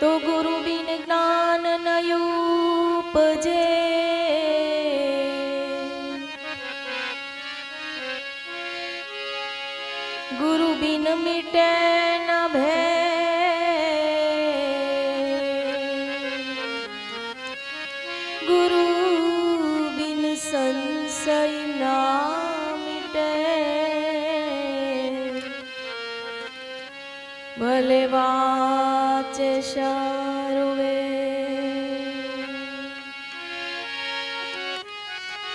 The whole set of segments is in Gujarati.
તો ગુરુ બિન જ્ઞાન નયુપજે ગુરુ બિન મિટે ન ભે पशारो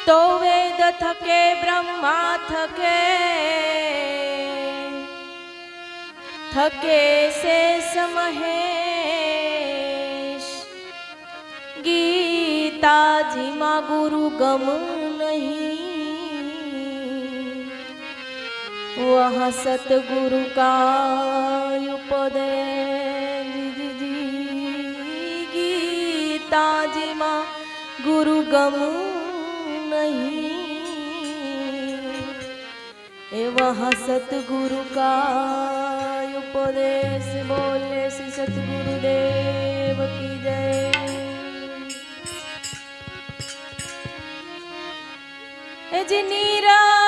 तो वेद थके, ब्रह्मा थके थके से समहेश। गीताजी माँ गुरु गम नहीं। वह सतगुरु का उपदेश। ગમું નહીં. એવા સતગુરુ કા ઉપદેશ બોલે શ્રી સતગુરુદેવ કી જય. એ જે નીરા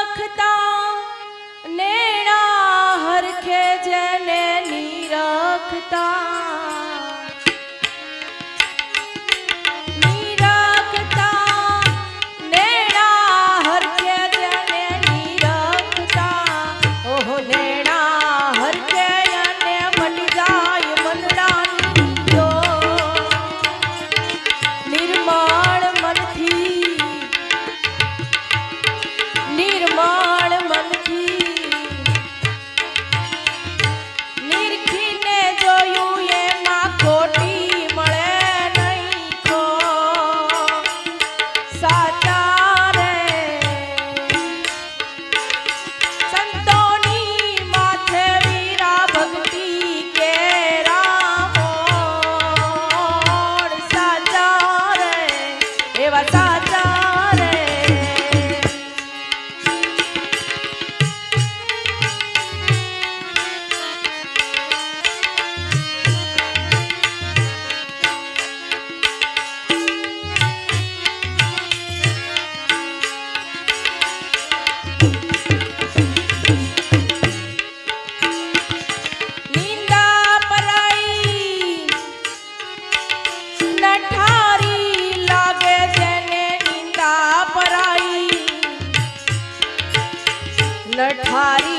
लठारी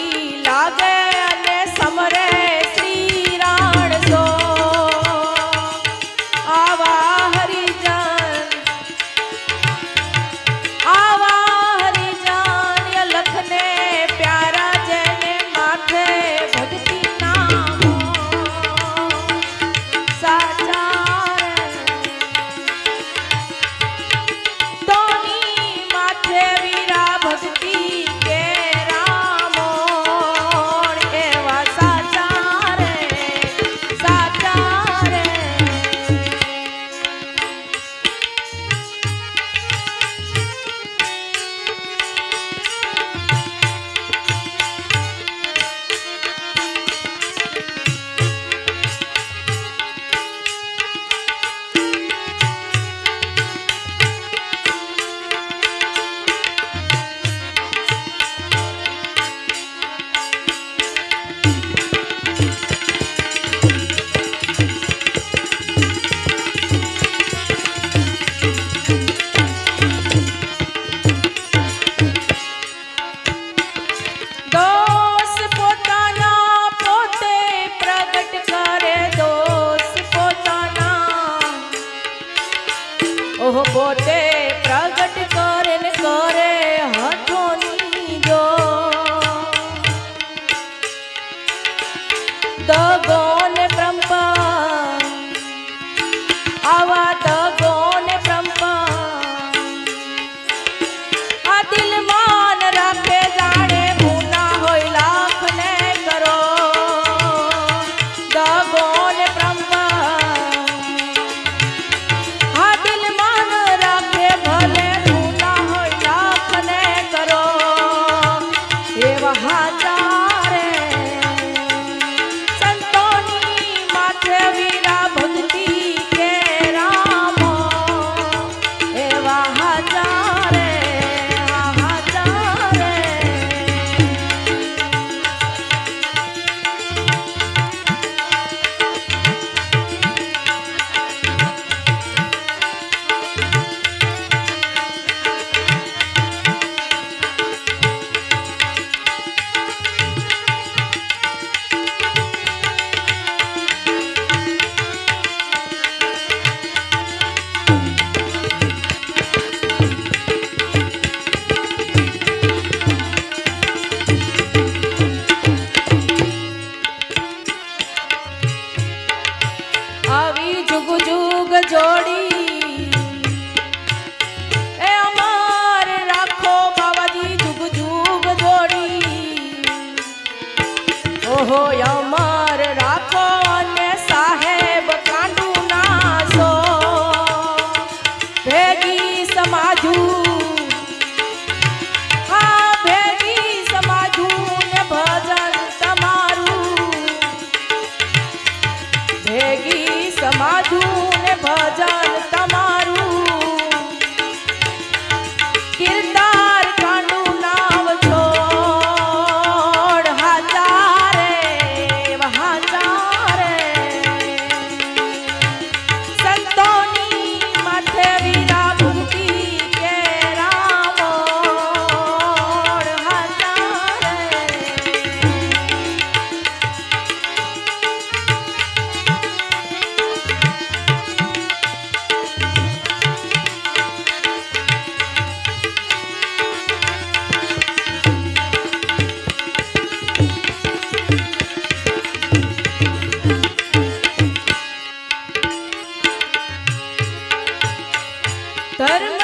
ધર્મ